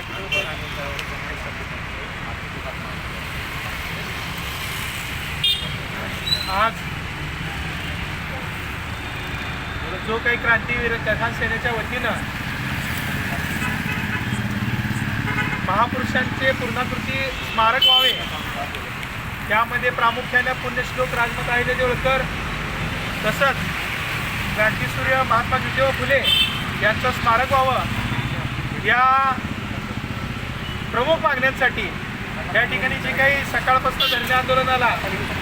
आज जो काही क्रांतीवीर कथान सेनेच्या वतीनं महापुरुषांचे पूर्णाकृती स्मारक व्हावे. त्यामध्ये प्रामुख्याने पुण्यश्लोक राजमाता अहिल्यादेवी देवळकर तसंच क्रांतीसूर्य महात्मा ज्योतिबा फुले यांचं स्मारक व्हावं. या प्रमुख मागण्यांसाठी या ठिकाणी जे काही सकाळपासून धरणे आंदोलनाला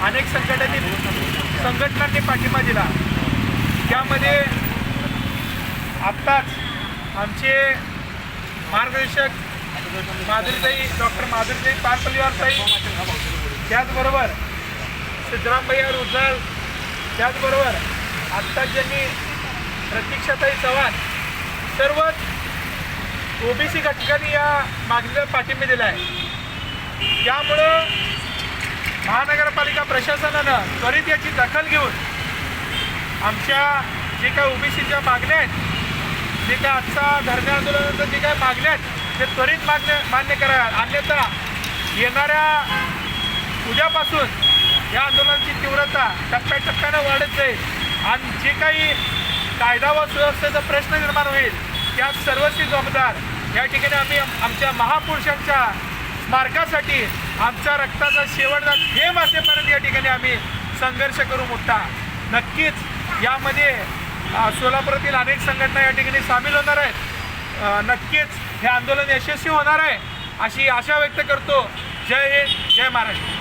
अनेक संघटनांनी संघटनांनी पाठिंबा दिला. त्यामध्ये आत्ताच आमचे मार्गदर्शक माधुरीताई डॉक्टर माधुरीताई पारपल्लीवारताई त्याचबरोबर सिद्धरामभैया रुजाल त्याचबरोबर आत्ताच ज्यांनी प्रतीक्षाताई चव्हाण सर्वच ओबीसी घटकांनी या मागणीला पाठिंबा दिला आहे. त्यामुळं महानगरपालिका प्रशासनानं त्वरित याची दखल घेऊन आमच्या जे काय ओबीसीच्या मागण्या आहेत जे काय आजचा धरणे आंदोलनाचं जे काय मागण्या आहेत ते त्वरित मागण्या मान्य करा अन्यथा येणाऱ्या उद्यापासून या आंदोलनाची तीव्रता टप्प्याटप्प्यानं वाढत जाईल आणि जे काही कायदा व सुव्यवस्थेचा प्रश्न निर्माण होईल त्या सर्वस्वी जबाबदार या ठिकाणी आम्ही आमच्या महापुरुषांच्या स्मारकासाठी आमच्या रक्ताचा शेवटचा थेंब असेपर्यंत या ठिकाणी आम्ही संघर्ष करू मोठा नक्कीच यामध्ये सोलापुरातील अनेक संघटना या ठिकाणी सामील होणार आहेत. नक्कीच हे आंदोलन यशस्वी होणार आहे अशी आशा व्यक्त करतो. जय हिंद जय महाराष्ट्र.